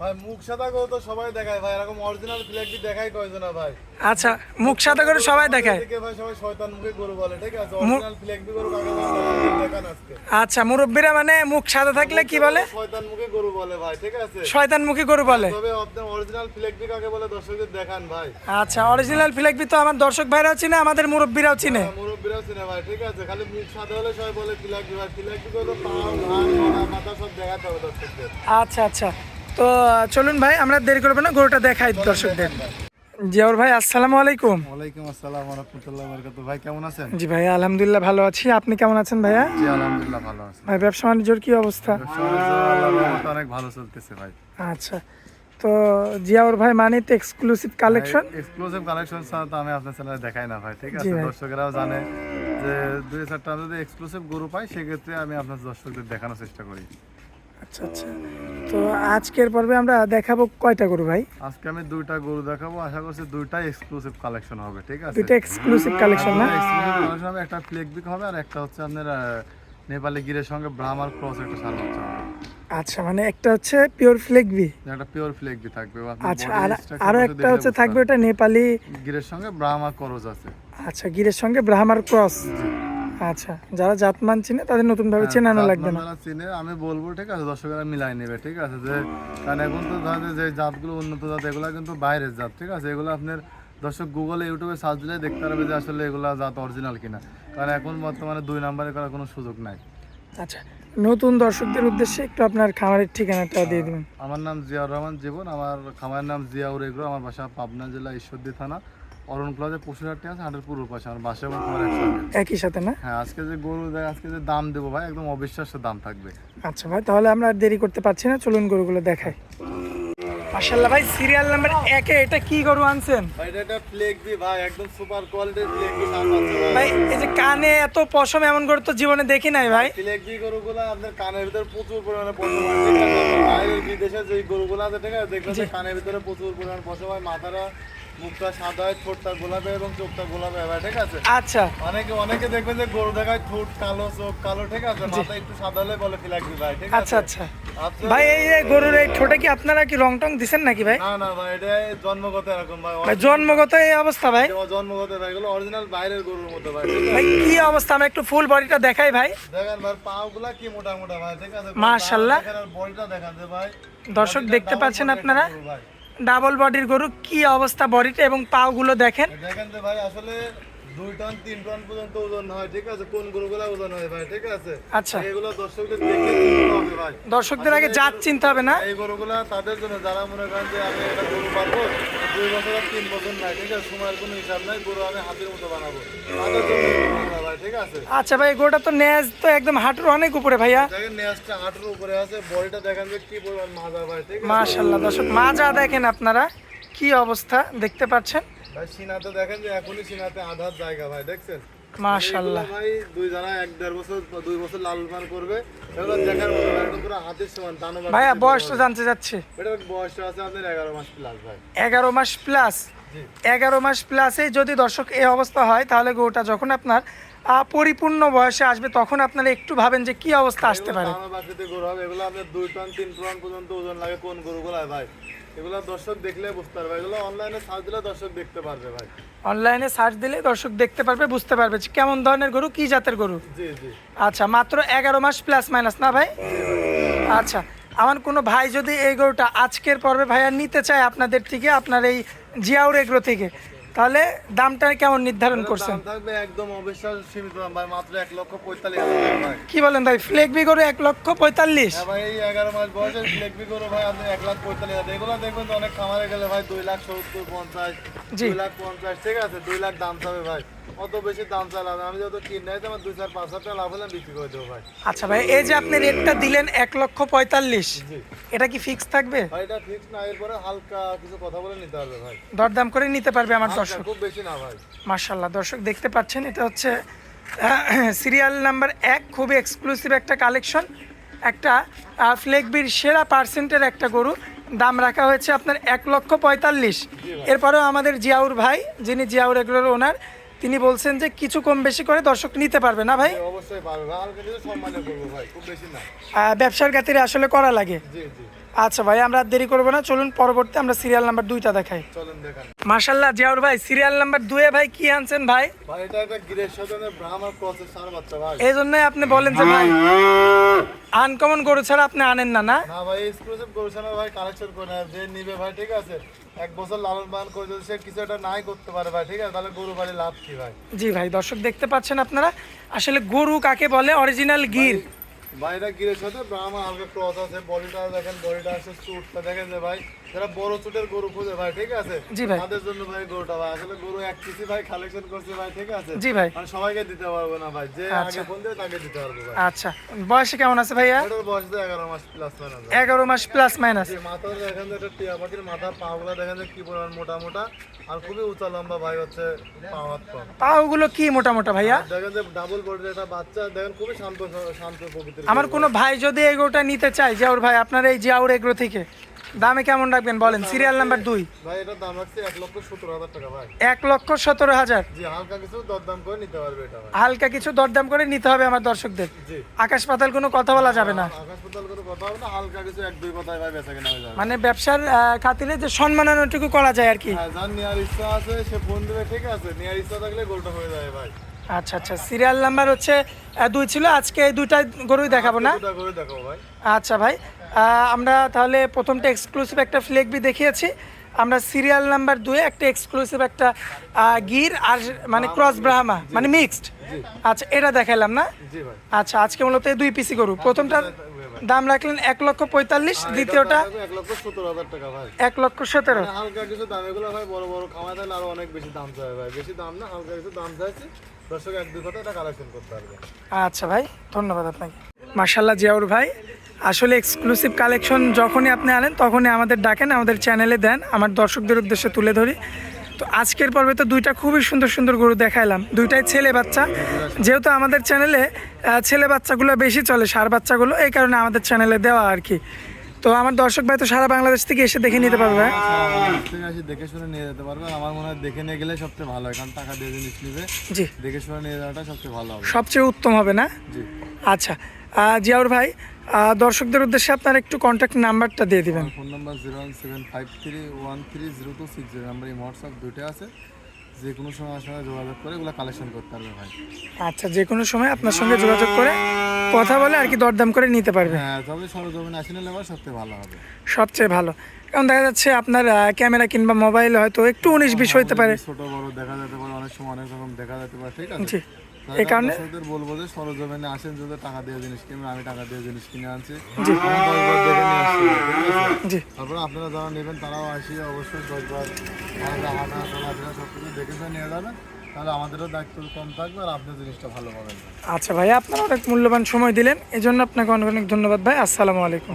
ভাই মুখ সাদা গরু তো সবাই দেখায়। ভাই এরকম অরিজিনাল ফ্ল্যাগটি দেখাই কয়জন না ভাই? আচ্ছা মুখ সাদা করে সবাই দেখায়। এদিকে ভাই সবাই শয়তান মুখে গরু বলে ঠিক আছে? অরিজিনাল ফ্ল্যাগটি গরু কাকে দেখান আজকে। আচ্ছা মুরব্বীরা মানে মুখ সাদা থাকলে কি বলে? শয়তান মুখে গরু বলে ভাই ঠিক আছে? শয়তান মুখী গরু বলে। তবে অরিজিনাল ফ্ল্যাগটি কাকে বলে দর্শকদের দেখান ভাই। আচ্ছা অরিজিনাল ফ্ল্যাগবি তো আমার দর্শক ভাইরাও চিনে আমাদের মুরব্বীরাও চিনে। মুরব্বীরাও চিনে ভাই ঠিক আছে? খালি মুখ সাদা হলে সবাই বলে ফ্ল্যাগটি ভাই ফ্ল্যাগটি গরু? পা মাথা সব দেখাতে হবে দর্শকদের। আচ্ছা আচ্ছা। তো চলুন ভাই আমরা দেরি করব না গরুটা দেখাই দর্শকদের। জিয়াউর ভাই আসসালামু আলাইকুম। ওয়ালাইকুম আসসালাম রহমতুল্লাহ ভাই কেমন আছেন? জি ভাই আলহামদুলিল্লাহ ভালো আছি। আপনি কেমন আছেন ভাইয়া? জি আলহামদুলিল্লাহ ভালো আছি। ভাই ব্যবসা বাণিজ্যর কি অবস্থা? অনেক ভালো চলতেছে ভাই। আচ্ছা তো জিয়াউর ভাই মানে তো এক্সক্লুসিভ কালেকশন এক্সক্লুসিভ কালেকশন তো আমি আপনার চ্যানেলে দেখাই না ভাই ঠিক আছে। দর্শকেরাও জানে যে দুই চারটা যদি এক্সক্লুসিভ গরু পাই সেক্ষেত্রে আমি আপনার দর্শকদের দেখানোর চেষ্টা করি। আচ্ছা আচ্ছা। তো আজকের পর্বে আমরা দেখাবো কয়টা গরু ভাই? আজকে আমি দুইটা গরু দেখাবো আশা করছি দুইটাই এক্সক্লুসিভ কালেকশন হবে ঠিক আছে? দুইটা এক্সক্লুসিভ কালেকশন না? হবে, একটা হবে আর একটা হচ্ছে আপনার নেপালি গিরের সঙ্গে ব্রাহ্মার ক্রস একটা সার বাচ্চা আচ্ছা মানে একটা হচ্ছে পিওর ফ্লেগবি যে একটা পিওর ফ্লেক বি থাকবে আচ্ছা আর আরও একটা হচ্ছে থাকবে ওটা নেপালি গিরের সঙ্গে ব্রাহ্মা করজ আছে। আচ্ছা গিরের সঙ্গে ব্রাহ্মার ক্রস আচ্ছা যারা জাতমান চিনে তাদের নতুন ভাবে চেনানো জাত লাগবে না। চিনে আমি বলব ঠিক আছে দর্শকেরা মিলাই নেবে ঠিক আছে যে কারণ এখন তো ধরেন যে জাতগুলো উন্নত জাত এগুলো কিন্তু বাইরের জাত ঠিক আছে এগুলো আপনার দর্শক গুগলে ইউটিউবে সার্চ দিলে দেখতে পারবে যে আসলে এগুলা জাত অরিজিনাল কিনা। কারণ এখন বর্তমানে দুই নাম্বারে করার কোনো সুযোগ নাই। আচ্ছা নতুন দর্শকদের উদ্দেশ্যে একটু আপনার খামারের ঠিকানাটা দিয়ে দিবেন। আমার নাম জিয়াউর রহমান জীবন আমার খামারের নাম জিয়াউর এগ্রো আমার বাসা পাবনা জেলা ঈশ্বরদী থানা। অরুণ প্লাজা পশুহাটটি আছে হাটের পূর্ব পাশে আমার বাসা এবং একসঙ্গে একই সাথে না? হ্যাঁ আজকে যে গরু দেয় আজকে যে দাম দেবো ভাই একদম অবিশ্বাস্য দাম থাকবে। আচ্ছা ভাই তাহলে আমরা আর দেরি করতে পারছি না চলুন গরুগুলো দেখাই। মাশাল্লাহ ভাই সিরিয়াল নাম্বার একে এটা কি গরু আনছেন? ভাই এটা ভাই একদম সুপার কোয়ালিটির ভাই। এই যে কানে এত পশম এমন গরু তো জীবনে দেখি নাই ভাই। ফ্লেগবি গরুগুলো আপনার কানের ভিতরে প্রচুর পরিমাণে পশম আছে বাইরের বিদেশে যে গরুগুলো আছে ঠিক আছে দেখবেন কানের ভিতরে প্রচুর পরিমাণে পশম হয় মাথাটা মুখটা সাদা হয় ঠোঁটটা গোলাপি এবং চোখটা গোলাপি হয় ঠিক আছে? আচ্ছা। অনেকে অনেকে দেখবেন যে গরু দেখায় ঠোঁট কালো চোখ কালো ঠিক আছে? মাথা একটু সাদা হলে বলে ফ্লেগবি ভাই ঠিক আছে? আচ্ছা। আচ্ছা আচ্ছা ভাই এই যে গরুর এই ঠোঁটে কি আপনারা কি রং টং দিছেন নাকি ভাই? না না ভাই এটা জন্মগত এরকম ভাই জন্মগত এই অবস্থা ভাই? জন্মগত ভাই এগুলো অরিজিনাল বাইরের গরুর মতো ভাই ভাই কি অবস্থা? আমি একটু ফুল বডিটা দেখাই ভাই। দেখেন ভাই পাও গুলা কি মোটা মোটা ভাই ঠিক আছে? মাশাআল্লাহ। বডিটা দেখান যে ভাই। দর্শক দেখতে পাচ্ছেন আপনারা? ভাই। ডাবল বডির গরু কি অবস্থা বডিটা এবং পাও গুলো দেখেন দেখেন তো ভাই আসলে দুই টন তিন টন পর্যন্ত ওজন হয় ঠিক আছে? কোন গরুগুলা ওজন হয় ভাই ঠিক আছে? আচ্ছা। এগুলো দর্শকদের দেখে চিনতে হবে ভাই। দর্শকদের আগে জাত চিনতে হবে না? এই গরুগুলা তাদের জন্য যারা মনে করেন যে আমি এটা গরু পারব দুই বছর আর তিন বছর নাই ঠিক আছে? সময়ের কোনো হিসাব নাই গরু আমি হাতের মতো বানাবো। ঠিক আছে? আচ্ছা ভাই গরুটা তো নেজ তো একদম হাঁটুর অনেক উপরে ভাইয়া। দেখেন হাঁটুর উপরে আছে বডিটা দেখেন যে কি পরিমাণ মাজা ভাই ঠিক আছে? মাশাআল্লাহ দর্শক মাজা দেখেন আপনারা কি অবস্থা দেখতে পাচ্ছেন? ভাই সিনাতে দেখেন যে এখনই সিনাতে আধার জায়গা ভাই দেখছেন? এইগুলো ভাই দুই এক দেড় বছর দুই বছর লালন পালন করবে এগুলো দেখার মতো একদম পুরো হাতের সমান দানো ভাইয়া বয়সটা জানতে চাচ্ছি। এটার বয়সটা আছে আপনার এগারো মাস প্লাস ভাই। এগারো মাস প্লাস এগারো মাস প্লাসে যদি দর্শক এই অবস্থা হয় তাহলে গরুটা যখন আপনার পরিপূর্ণ বয়সে আসবে তখন আপনারা একটু ভাবেন যে কি অবস্থা আসতে পারে। দানো গরু হবে এগুলো আপনার দুই টন তিন টন পর্যন্ত ওজন লাগে কোন গরুগুলো ভাই। এগুলো দর্শক দেখলে বুঝতে পারবে। এগুলো অনলাইনে সার্চ দিলে দর্শক দেখতে পারবে ভাই। অনলাইনে সার্চ দিলে দর্শক দেখতে পারবে বুঝতে পারবে কেমন ধরনের গরু কি জাতের গরু। জি জি। আচ্ছা মাত্র এগারো মাস প্লাস মাইনাস না ভাই? আচ্ছা আমার কোনো ভাই যদি এই গরুটা আজকের পর্বে ভাইয়া নিতে চায় আপনাদের থেকে আপনার এই জিয়াউর এগ্রো থেকে তাহলে দামটা কেমন নির্ধারণ করছেন? থাকবে একদম অবিশ্বাস সীমিত দাম ভাই মাত্র এক লক্ষ পঁয়তাল্লিশ ভাই। কি বলেন ভাই ফ্লেগবি গরু এক লক্ষ পঁয়তাল্লিশ? হ্যাঁ ভাই এই এগারো মাস বয়সে ভাই আপনি এক লাখ পঁয়তাল্লিশ এগুলো দেখবেন অনেক খামারে গেলে ভাই দুই লাখ সত্তর পঞ্চাশ। দুই লাখ পঞ্চাশ ঠিক আছে? দুই লাখ দাম চাবে ভাই। অত বেশি দাম চালাবে আমি যত কিনে আমার দুই চার পাঁচ হাজার টাকা লাভ হলে আমি বিক্রি করে দেবো ভাই। আচ্ছা ভাই এই যে আপনি রেটটা দিলেন এক লক্ষ পঁয়তাল্লিশ এটা কি ফিক্স থাকবে? ভাই এটা ফিক্স না এরপরে হালকা কিছু কথা বলে নিতে পারবে ভাই। দরদাম করে নিতে পারবে আমার দর্শক। খুব বেশি না ভাই। মার্শাল্লাহ দর্শক দেখতে পাচ্ছেন এটা হচ্ছে সিরিয়াল নাম্বার এক খুবই এক্সক্লুসিভ একটা কালেকশন একটা ফ্লেগবির সেরা পার্সেন্টের একটা গরু। দাম রাখা হয়েছে আপনার এক লক্ষ পঁয়তাল্লিশ। এরপরেও আমাদের জিয়াউর ভাই যিনি জিয়াউর এগুলোর ওনার তিনি বলছেন যে কিছু কম বেশি করে দর্শক নিতে পারবে না ভাই? ব্যবসার খাতিরে আসলে করা লাগে। আচ্ছা ভাই আমরা দেরি করব না। চলুন পরবর্তী আমরা সিরিয়াল নাম্বার দুইটা দেখাই। মার্শাল্লাহ জিয়াউর ভাই সিরিয়াল নাম্বার দুয়ে ভাই কি আনছেন ভাই? এই জন্যই আপনি বলেন যে ভাই আনকমন গরু ছাড়া আপনি আনেন না না? ভাই এক্সক্লুসিভ করছে না ভাই কালেকশন করে না যে নিবে ভাই ঠিক আছে? এক বছর লালন পালন করে যদি সে কিছু একটা নাই করতে পারে ভাই ঠিক আছে? তাহলে গরু বাড়ি লাভ কি ভাই? জি ভাই দর্শক দেখতে পাচ্ছেন আপনারা। আসলে গরু কাকে বলে? অরিজিনাল গির। ভাইরা গিরের সাথে ব্রাহ্মণ হালকা ক্রস আছে বডিটা দেখেন বডিটা আছে চুটটা দেখেন যে ভাই যারা বড় চুটের গরু খুঁজে ভাই ঠিক আছে? জি ভাই। তাদের জন্য ভাই গরুটা ভাই আসলে গরু এক পিসি ভাই কালেকশন করছে ভাই ঠিক আছে? জি ভাই। মানে সবাইকে দিতে পারব না ভাই যে আচ্ছা। আগে ফোন দেবে তাকে দিতে পারব ভাই। আচ্ছা। বয়সে কেমন আছে ভাইয়া? এটার বয়স তো এগারো মাস প্লাস মাইনাস এগারো মাস প্লাস মাইনাস যে মাথা দেখেন যে একটা টিয়া পাখির মাথার পাগুলো দেখেন যে কি পরিমাণ মোটা মোটা আর খুবই উঁচা লম্বা ভাই হচ্ছে পা হাত পা কি মোটা মোটা ভাইয়া? দেখেন যে ডাবল বডির একটা বাচ্চা দেখেন খুবই শান্ত শান্ত প্রকৃতির আমার কোনো ভাই যদি এগোটা নিতে চায় জিয়াউর ভাই আপনার এই জিয়াউর এগ্রো থেকে দামে কেমন রাখবেন বলেন? সিরিয়াল নাম্বার দুই। ভাই দাম রাখছে এক লক্ষ সত্তর হাজার টাকা ভাই। এক লক্ষ সতেরো হাজার। হালকা কিছু দরদাম করে নিতে পারবে এটা হালকা কিছু দরদাম করে নিতে হবে আমার দর্শকদের। আকাশ পাতাল কোনো কথা বলা যাবে না। আকাশ পাতাল করে কথা হবে না হালকা কিছু এক দুই কথায় ভাই বেচা কেনা হয়ে যাবে। মানে ব্যবসার খাতিরে যে সম্মাননাটুকু করা যায় আর কি। হ্যাঁ যার নেওয়ার ইচ্ছা আছে সে ফোন দেবে ঠিক আছে। নেওয়ার ইচ্ছা থাকলে গোলটা হয়ে যাবে ভাই। আচ্ছা আচ্ছা। সিরিয়াল নাম্বার হচ্ছে দুই ছিল। আজকে এই দুইটা গরুই দেখাবো না? আচ্ছা ভাই আমরা তাহলে প্রথমটা এক্সক্লুসিভ একটা ফ্লেক বি দেখিয়েছি। আমরা সিরিয়াল নাম্বার দুয়ে একটা এক্সক্লুসিভ একটা গির আর মানে ক্রস ব্রাহ্মা মানে মিক্সড আচ্ছা এটা দেখালাম না? আচ্ছা আজকে মূলত দুই পিসি গরু। প্রথমটার দাম রাখলেন এক লক্ষ পঁয়তাল্লিশ দ্বিতীয়টা এক লক্ষ সত্তর হাজার টাকা ভাই। এক লক্ষ সতেরো। মানে হালকা কিছু দাম এগুলো ভাই বড় বড় তাহলে আরও অনেক বেশি দাম চাই ভাই। বেশি দাম না হালকা কিছু দাম চাইছে। দর্শক এক দুই কথা এটা কালেকশন করতে পারবে। আচ্ছা ভাই ধন্যবাদ আপনাকে। মার্শাল্লাহ জিয়াউর ভাই আসলে এক্সক্লুসিভ কালেকশন যখনই আপনি আনেন তখনই আমাদের ডাকেন আমাদের চ্যানেলে দেন। আমার দর্শকদের উদ্দেশ্যে তুলে ধরি। তো আজকের পর্বে তো দুইটা খুবই সুন্দর সুন্দর গরু দেখাইলাম। দুইটাই ছেলে বাচ্চা। যেহেতু আমাদের চ্যানেলে ছেলে বাচ্চাগুলো বেশি চলে সার বাচ্চাগুলো এই কারণে আমাদের চ্যানেলে দেওয়া আর কি তো আমার দর্শক ভাই তো সারা বাংলাদেশ থেকে এসে দেখে নিতে পারবে? দেখে শুনে নিয়ে যেতে পারবে। আমার মনে হয় দেখে নিয়ে গেলে সবচেয়ে ভালো হয় কারণ টাকা দিয়ে জিনিস নিবে। জি। দেখে শুনে নিয়ে যাওয়াটা সবচেয়ে ভালো হবে। সবচেয়ে উত্তম হবে না? জি। আচ্ছা। জিয়াউর ভাই দর্শকদের উদ্দেশ্যে আপনার একটু কন্ট্যাক্ট নাম্বারটা দিয়ে দিবেন। Phone number zero one seven five three one three zero two six zero number এই হোয়াটসঅ্যাপ দুটো আছে। যে কোনো সময় সঙ্গে যোগাযোগ করে এগুলো কালেকশন করতে পারবে ভাই। আচ্ছা যে কোনো সময় আপনার সঙ্গে যোগাযোগ করে কথা বলে আর কি দরদাম করে নিতে পারবে। হ্যাঁ তবে সরজমিনে আসি নিলে আমার সবচেয়ে ভালো হবে। সবচেয়ে ভালো। কারণ দেখা যাচ্ছে আপনার ক্যামেরা কিংবা মোবাইল হয়তো একটু উনিশ বিশ হইতে পারে। ছোট বড় দেখা যেতে পারে অনেক সময় অনেক রকম দেখা যেতে পারে ঠিক আছে? এই কারণে বলব যে সরজমিনে আসেন যদি টাকা দিয়ে জিনিস কিনবেন আমি টাকা দিয়ে জিনিস কিনে আনছি? জি। তারপরে আপনারা যারা নেবেন তারাও আসি অবশ্যই দশবার হাঁটা চলাফেরা সব কিছু দেখে নিয়ে যাবেন। তাহলে আমাদেরও দায়িত্ব কম থাকবে আর আপনি জিনিসটা ভালো পাবেন। আচ্ছা ভাই আপনারা অনেক মূল্যবান সময় দিলেন। এই জন্য আপনাকে অনেক অনেক ধন্যবাদ ভাই। আসসালামু আলাইকুম।